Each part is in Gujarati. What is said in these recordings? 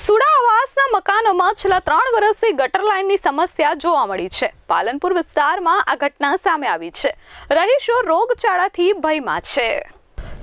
સુડા આવાસના મકાનોમાં છેલ્લા ત્રણ વર્ષથી ગટર લાઇનની સમસ્યા જોવા મળી છે. પાલનપુર વિસ્તારમાં આ ઘટના સામે આવી છે. રહીશો રોગચાળાથી ભયમાં છે.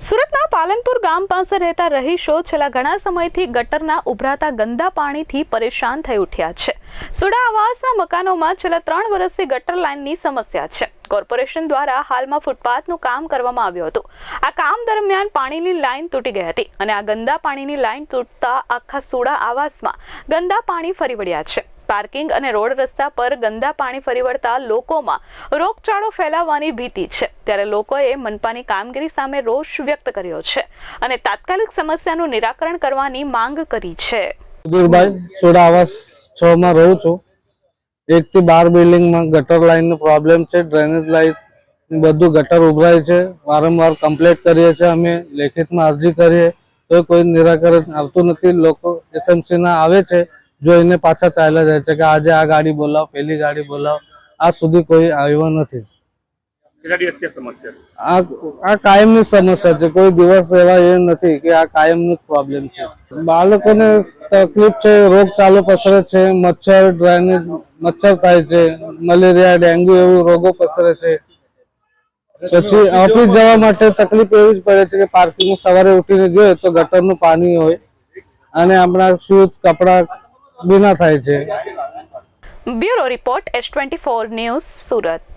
સુરતના પાલનપુર ગામ પાસે રહેતા રહીશો છેલ્લા ઘણા સમયથી ગટરના ઉભરાતા ગંદા પાણીથી પરેશાન થઈ ઉઠ્યા છે. સુડા આવાસના મકાનોમાં છેલ્લા ત્રણ વર્ષથી ગટર લાઇનની સમસ્યા છે. કોર્પોરેશન દ્વારા હાલમાં ફૂટપાથનું કામ કરવામાં આવ્યું હતું. આ કામ દરમિયાન પાણીની લાઇન તૂટી ગઈ હતી અને આ ગંદા પાણીની લાઇન તૂટતા આખા સુડા આવાસમાં ગંદા પાણી ફરી વળ્યા છે. પાર્કિંગ અને રોડ રસ્તા પર ગંદા પાણી ફરી વળતા લોકોમાં રોગચાળો ફેલાવવાની ભીતિ છે. ત્યારે લોકોએ મનપાની કામગીરી સામે રોષ વ્યક્ત કર્યો છે અને તાત્કાલિક સમસ્યાનું નિરાકરણ કરવાની માંગ કરી છે. સુધીરભાઈ સોડા આવાસ છ માં રહું છું. એક થી બાર બિલ્ડિંગમાં ગટર લાઈન નો પ્રોબ્લેમ છે, ડ્રેનેજ લાઈન બધું ગટર ઉભરાય છે. વારંવાર કમ્પ્લેટ કરીએ છીએ અમે, લેખિતમાં અરજી કરીએ. તો કોઈ નિરાકરણ આવતું નથી. લોકો એસએમસી ના આવે છે. જોઈને પાછા ચાલ્યા જાય છે કે આજે આ ગાડી બોલાવો પેલી ગાડી બોલાવો આ સુધી કોઈ આવ્યો નથી. આ કાયમની સમસ્યા છે. કોઈ દિવસ એવા એ નથી કે આ કાયમનો પ્રોબ્લેમ છે. બાળકોને તકલીફ છે રોગ ચાલુ પસરે છે મચ્છર ડ્રાયનેજ મચ્છર થાય છે મલેરિયા ડેન્ગ્યુ એવું રોગો પસરે છે. પછી ઓફિસ જવા માટે તકલીફ એવી જ પડે છે કે પાર્કિંગ સવારે ઉઠીને જોઈએ તો ગટરનું પાણી હોય અને આપણા શૂઝ કપડા ભીના થાય છે. Bureau report S twenty four news Surat.